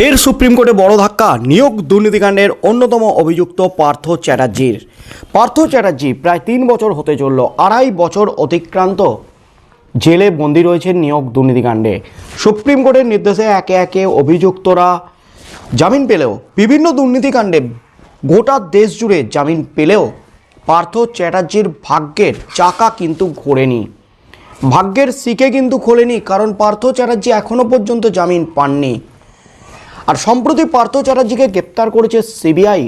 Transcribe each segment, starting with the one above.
ফের সুপ্রিম কোর্টে বড় ধাক্কা, নিয়োগ দুর্নীতিকাণ্ডের অন্যতম অভিযুক্ত পার্থ চ্যাটার্জির। পার্থ চ্যাটার্জি প্রায় তিন বছর হতে চলল, আড়াই বছর অতিক্রান্ত জেলে বন্দী রয়েছেন নিয়োগ দুর্নীতিকাণ্ডে। সুপ্রিম কোর্টের নির্দেশে একে একে অভিযুক্তরা জামিন পেলেও, বিভিন্ন দুর্নীতিকাণ্ডে গোটা দেশ জুড়ে জামিন পেলেও পার্থ চ্যাটার্জির ভাগ্যের চাকা কিন্তু ঘোরেনি। ভাগ্যের শিকে কিন্তু খোলেনি, কারণ পার্থ চ্যাটার্জি এখনও পর্যন্ত জামিন পাননি। আর সম্প্রতি পার্থ চ্যাটার্জিকে গ্রেপ্তার করেছে সিবিআই।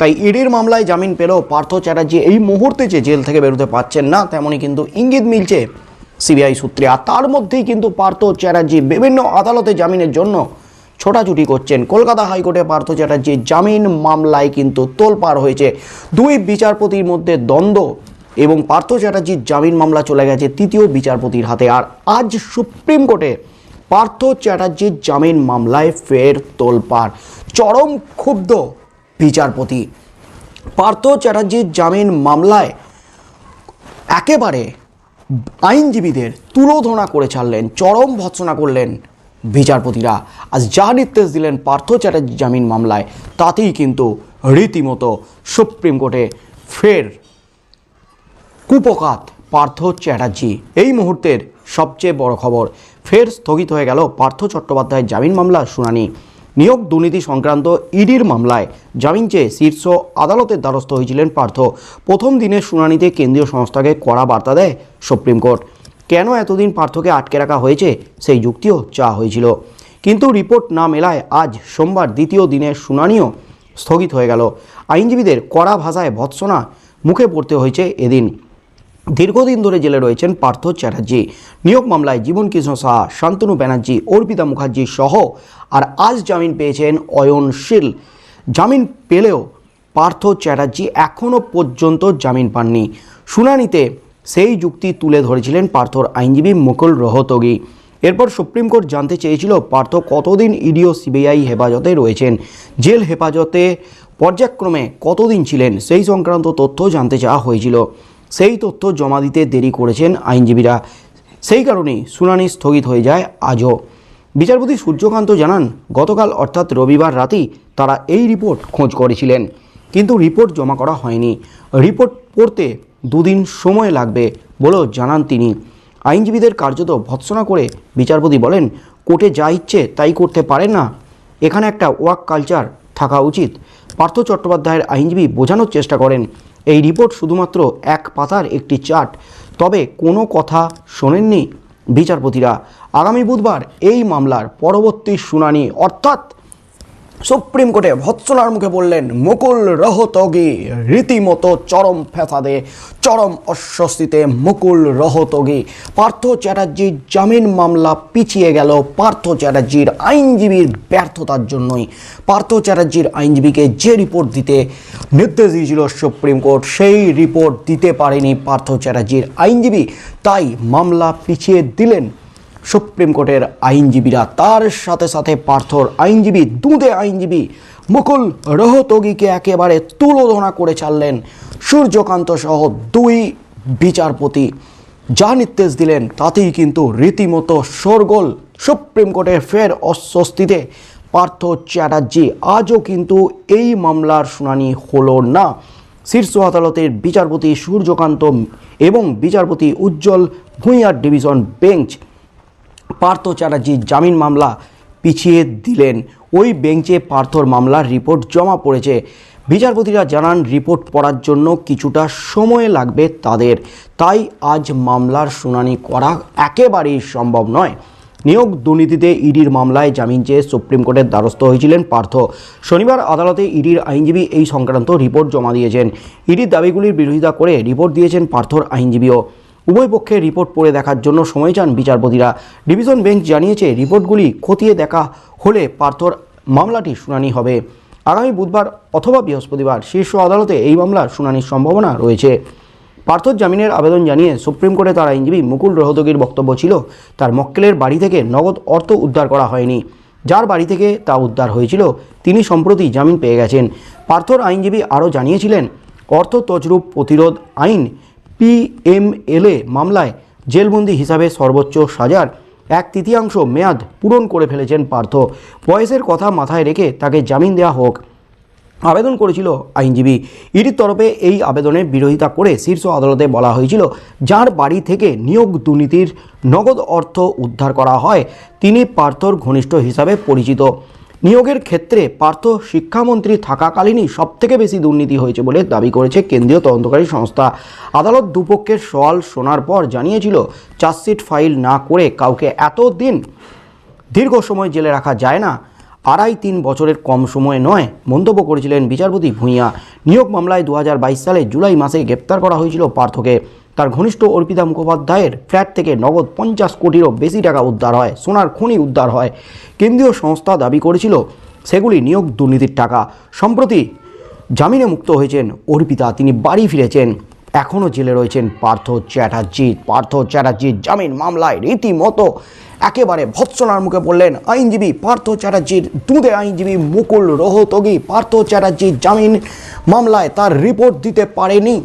তাই ইডির মামলায় জামিন পেলেও পার্থ চ্যাটার্জি এই মুহূর্তে যে জেল থেকে বেরোতে পারছেন না, তেমনই কিন্তু ইঙ্গিত মিলছে সিবিআই সূত্রে। আর তার মধ্যেই কিন্তু পার্থ চ্যাটার্জি বিভিন্ন আদালতে জামিনের জন্য ছোটাছুটি করছেন। কলকাতা হাইকোর্টে পার্থ চ্যাটার্জির জামিন মামলায় কিন্তু তোলপাড় হয়েছে। দুই বিচারপতির মধ্যে দ্বন্দ্ব এবং পার্থ চ্যাটার্জির জামিন মামলা চলে গেছে তৃতীয় বিচারপতির হাতে। আর আজ সুপ্রিম কোর্টে পার্থ চ্যাটার্জির জামিন মামলায় ফের তোলপাড়। চরম ক্ষুব্ধ বিচারপতি। পার্থ চ্যাটার্জির জামিন মামলায় একেবারে আইনজীবীদের তুলোধনা করে ছাড়লেন, চরম ভৎসনা করলেন বিচারপতিরা। আজ যা নির্দেশ দিলেন পার্থ চ্যাটার্জি জামিন মামলায়, তাতেই কিন্তু রীতিমতো সুপ্রিম কোর্টে ফের কুপকাত পার্থ চ্যাটার্জি। এই মুহূর্তের সবচেয়ে বড় খবর। ফের স্থগিত হয়ে গেল পার্থ চট্টোপাধ্যায়ের জামিন মামলার শুনানি। নিয়োগ দুর্নীতি সংক্রান্ত ইডির মামলায় জামিন চেয়ে শীর্ষ আদালতের দ্বারস্থ হয়েছিলেন পার্থ। প্রথম দিনের শুনানিতে কেন্দ্রীয় সংস্থাকে কড়া বার্তা দেয় সুপ্রিম কোর্ট। কেন এতদিন পার্থকে আটকে রাখা হয়েছে সেই যুক্তিও চাওয়া হয়েছিল। কিন্তু রিপোর্ট না মেলায় আজ সোমবার দ্বিতীয় দিনের শুনানিও স্থগিত হয়ে গেল। আইনজীবীদের কড়া ভাষায় ভৎসনা মুখে পড়তে হয়েছে এদিন। দীর্ঘদিন ধরে জেলে রয়েছেন পার্থ চ্যাটার্জি। নিয়োগ মামলায় জীবন কৃষ্ণ সাহা, শান্তনু ব্যানার্জি, অর্পিতা মুখার্জি সহ আর আজ জামিন পেয়েছেন অয়নশীল জামিন পেলেও পার্থ চ্যাটার্জি এখনও পর্যন্ত জামিন পাননি। শুনানিতে সেই যুক্তি তুলে ধরেছিলেন পার্থর আইনজীবী মুকুল রোহতগি। এরপর সুপ্রিম কোর্ট জানতে চেয়েছিল পার্থ কতদিন ইডিও সিবিআই হেফাজতে রয়েছেন, জেল হেফাজতে পর্যায়ক্রমে কতদিন ছিলেন, সেই সংক্রান্ত তথ্য জানতে চাওয়া হয়েছিল। সেই তথ্য জমা দিতে দেরি করেছেন আইনজীবীরা। সেই কারণেই শুনানি স্থগিত হয়ে যায় আজও। বিচারপতি সূর্যকান্ত জানান, গতকাল অর্থাৎ রবিবার রাতেই তারা এই রিপোর্ট খোঁজ করেছিলেন। কিন্তু রিপোর্ট জমা করা হয়নি। রিপোর্ট পড়তে দুদিন সময় লাগবে বলেও জানান তিনি। আইনজীবীদের কার্যত ভৎসনা করে বিচারপতি বলেন, কোর্টে যা ইচ্ছে তাই করতে পারেন না। এখানে একটা ওয়াক কালচার থাকা উচিত। পার্থ চট্টোপাধ্যায়ের আইনজীবী বোঝানোর চেষ্টা করেন এই রিপোর্ট শুধুমাত্র এক পাতার একটি চার্ট। তবে কোনো কথা শোনেননি বিচারপতিরা। আগামী বুধবার এই মামলার পরবর্তী শুনানি, অর্থাৎ সুপ্রিম কোর্টে ভৎসনার মুখে বললেন, মুকুল রহতগি রীতিমতো চরম ফেসাদে চরম অস্বস্তিতে মুকুল রহতগি পার্থ চ্যাটার্জির জামিন মামলা পিছিয়ে গেল পার্থ চ্যাটার্জির আইনজীবীর ব্যর্থতার জন্যই। পার্থ চ্যাটার্জির আইনজীবীকে যে রিপোর্ট দিতে নির্দেশ দিয়েছিল সুপ্রিম কোর্ট, সেই রিপোর্ট দিতে পারেনি পার্থ চ্যাটার্জির আইনজীবী। তাই মামলা পিছিয়ে দিলেন সুপ্রিম কোর্টের আইনজীবীরা তার সাথে সাথে পার্থর আইনজীবী, দুঁদে আইনজীবী মুকুল রোহতগিকে একেবারে তুলোধনা করে ছাড়লেন সূর্যকান্ত সহ দুই বিচারপতি। যা নির্দেশ দিলেন, তাতেই কিন্তু রীতিমতো শোরগোল। সুপ্রিম কোর্টের ফের অস্বস্তিতে পার্থ চ্যাটার্জি আজও কিন্তু এই মামলার শুনানি হলো না। শীর্ষ আদালতের বিচারপতি সূর্যকান্ত এবং বিচারপতি উজ্জ্বল ভূঁইয়ার ডিভিশন বেঞ্চ পার্থ চ্যাটার্জির জামিন মামলা পিছিয়ে দিলেন। ওই বেঞ্চে পার্থর মামলার রিপোর্ট জমা পড়েছে। বিচারপতিরা জানান, রিপোর্ট পড়ার জন্য কিছুটা সময় লাগবে তাদের। তাই আজ মামলার শুনানি করা একেবারেই সম্ভব নয়। নিয়োগ দুর্নীতিতে ইডির মামলায় জামিন চেয়ে সুপ্রিম কোর্টের দ্বারস্থ হয়েছিলেন পার্থ। শনিবার আদালতে ইডির আইনজীবী এই সংক্রান্ত রিপোর্ট জমা দিয়েছেন। ইডির দাবিগুলির বিরোধিতা করে রিপোর্ট দিয়েছেন পার্থর আইনজীবীও। উভয় পক্ষের রিপোর্ট পড়ে দেখার জন্য সময় চান বিচারপতিরা। ডিভিশন বেঞ্চ জানিয়েছে, রিপোর্টগুলি খতিয়ে দেখা হলে পার্থর মামলাটি শুনানি হবে। আগামী বুধবার অথবা বৃহস্পতিবার শীর্ষ আদালতে এই মামলার শুনানির সম্ভাবনা রয়েছে। পার্থর জামিনের আবেদন জানিয়ে সুপ্রিম কোর্টে তার আইনজীবী মুকুল রোহতগির বক্তব্য ছিল, তার মক্কেলের বাড়ি থেকে নগদ অর্থ উদ্ধার করা হয়নি। যার বাড়ি থেকে তা উদ্ধার হয়েছিল, তিনি সম্প্রতি জামিন পেয়ে গেছেন। পার্থর আইনজীবী আরও জানিয়েছিলেন, অর্থ তজরূপ প্রতিরোধ আইন পিএমএলএ মামলায় জেলবন্দি হিসাবে সর্বোচ্চ সাজার এক তৃতীয়াংশ মেয়াদ পূরণ করে ফেলেছেন পার্থ। বয়সের কথা মাথায় রেখে তাকে জামিন দেওয়া হোক। আবেদন করেছিল আইনজীবী। ইডির তরফে এই আবেদনের বিরোধিতা করে শীর্ষ আদালতে বলা হয়েছিল, যার বাড়ি থেকে নিয়োগ দুর্নীতির নগদ অর্থ উদ্ধার করা হয়। তিনি পার্থর ঘনিষ্ঠ হিসাবে পরিচিত। নিয়োগের ক্ষেত্রে পার্থ শিক্ষামন্ত্রী থাকাকালীনই সবথেকে বেশি দুর্নীতি হয়েছে বলে দাবি করেছে কেন্দ্রীয় তদন্তকারী সংস্থা। আদালত দুপক্ষের সওয়াল শোনার পর জানিয়েছিল, চার্জশিট ফাইল না করে কাউকে এতদিন দীর্ঘ সময় জেলে রাখা যায় না, আড়াই তিন বছরের কম সময়ে নয়, মন্তব্য করেছিলেন বিচারপতি ভূঁইয়া। নিয়োগ মামলায় দু হাজার বাইশ সালে জুলাই মাসে গ্রেপ্তার করা হয়েছিল পার্থকে। তার ঘনিষ্ঠ অর্পিতা মুখোপাধ্যায়ের ফ্ল্যাট থেকে নগদ পঞ্চাশ কোটিরও বেশি টাকা উদ্ধার হয়, সোনার খনি উদ্ধার হয়। কেন্দ্রীয় সংস্থা দাবি করেছিল, সেগুলি নিয়োগ দুর্নীতির টাকা। সম্প্রতি জামিনে মুক্ত হয়েছেন অর্পিতা, তিনি বাড়ি ফিরেছেন। এখনও জেলে রয়েছেন পার্থ চ্যাটার্জি। পার্থ চ্যাটার্জির জামিন মামলায় রীতিমতো একেবারে ভৎসনার মুখে পড়লেন। আইনজীবী পার্থ চ্যাটার্জির দুধে আইনজীবী মুকুল রোহতগি। পার্থ চ্যাটার্জির জামিন মামলায় তার রিপোর্ট দিতে পারেনি।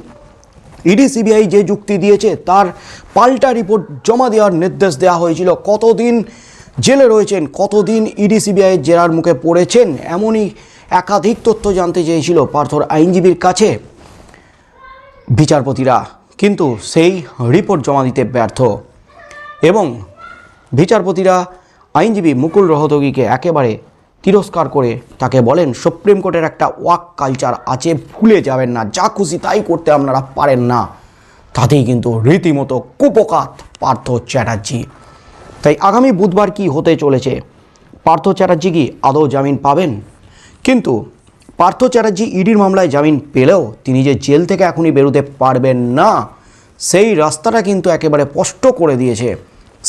ইডি সিবিআই যে যুক্তি দিয়েছে, তার পাল্টা রিপোর্ট জমা দেওয়ার নির্দেশ দেওয়া হয়েছিল। কতদিন জেলে রয়েছেন, কতদিন ইডি সিবিআই জেরার মুখে পড়েছেন, এমনই একাধিক তথ্য জানতে চেয়েছিল পার্থর আইনজীবীর কাছে বিচারপতিরা। কিন্তু সেই রিপোর্ট জমা দিতে ব্যর্থ। এবং বিচারপতিরা আইনজীবী মুকুল রহতগিকে একেবারে তিরস্কার করে তাকে বলেন, সুপ্রিম কোর্টের একটা ওয়াক কালচার আছে, ভুলে যাবেন না, যা খুশি তাই করতে আপনারা পারেন না। তাতেই কিন্তু রীতিমতো কুপকাত পার্থ চ্যাটার্জি। তাই আগামী বুধবার কি হতে চলেছে? পার্থ চ্যাটার্জি কি আদৌ জামিন পাবেন? কিন্তু পার্থ চ্যাটার্জি ইডির মামলায় জামিন পেলেও তিনি যে জেল থেকে এখনই বেরোতে পারবেন না, সেই রাস্তাটা কিন্তু একেবারে স্পষ্ট করে দিয়েছে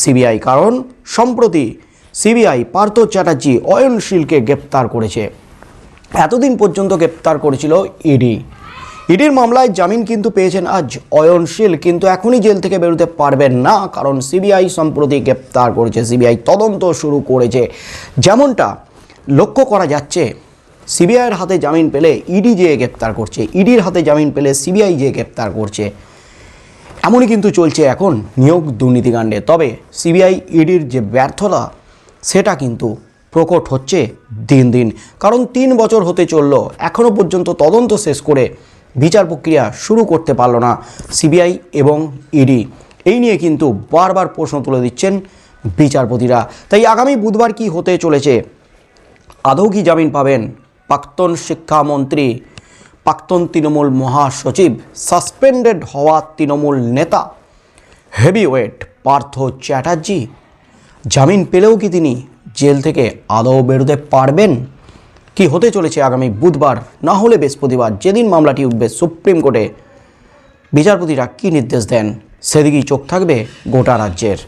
সিবিআই। কারণ সম্প্রতি সিবিআই পার্থ চ্যাটার্জি অয়নশীলকে গ্রেপ্তার করেছে। এতদিন পর্যন্ত গ্রেপ্তার করেছিল ইডি। ইডির মামলায় জামিন কিন্তু পেয়েছেন আজ অয়নশীল, কিন্তু এখনই জেল থেকে বেরোতে পারবেন না, কারণ সিবিআই সম্প্রতি গ্রেপ্তার করেছে। সিবিআই তদন্ত শুরু করেছে। যেমনটা লক্ষ্য করা যাচ্ছে, সিবিআইয়ের হাতে জামিন পেলে ইডি যেয়ে গ্রেপ্তার করছে, ইডির হাতে জামিন পেলে সিবিআই যেয়ে গ্রেপ্তার করছে। এমনই কিন্তু চলছে এখন নিয়োগ দুর্নীতিকাণ্ডে। তবে সিবিআই, ইডির যে ব্যর্থতা সেটা কিন্তু প্রকট হচ্ছে দিন দিন। কারণ তিন বছর হতে চলল এখনও পর্যন্ত তদন্ত শেষ করে বিচার প্রক্রিয়া শুরু করতে পারল না সিবিআই এবং ইডি। এই নিয়ে কিন্তু বারবার প্রশ্ন তুলে দিচ্ছেন বিচারপতিরা। তাই আগামী বুধবার কি হতে চলেছে, আদৌ কি জামিন পাবেন? প্রাক্তন শিক্ষামন্ত্রী, প্রাক্তন তৃণমূল মহাসচিব, সাসপেন্ডেড হওয়া তৃণমূল নেতা, হেভিওয়েট পার্থ চ্যাটার্জি জামিন পেলেও কি তিনি জেল থেকে আদৌ বেরোতে পারবেন? কি হতে চলেছে আগামী বুধবার? না হলে বৃহস্পতিবার। যেদিন মামলাটি উঠবে, সুপ্রিম কোর্টে বিচারপতিরা কী নির্দেশ দেন? সেদিকেই চোখ থাকবে গোটা রাজ্যের।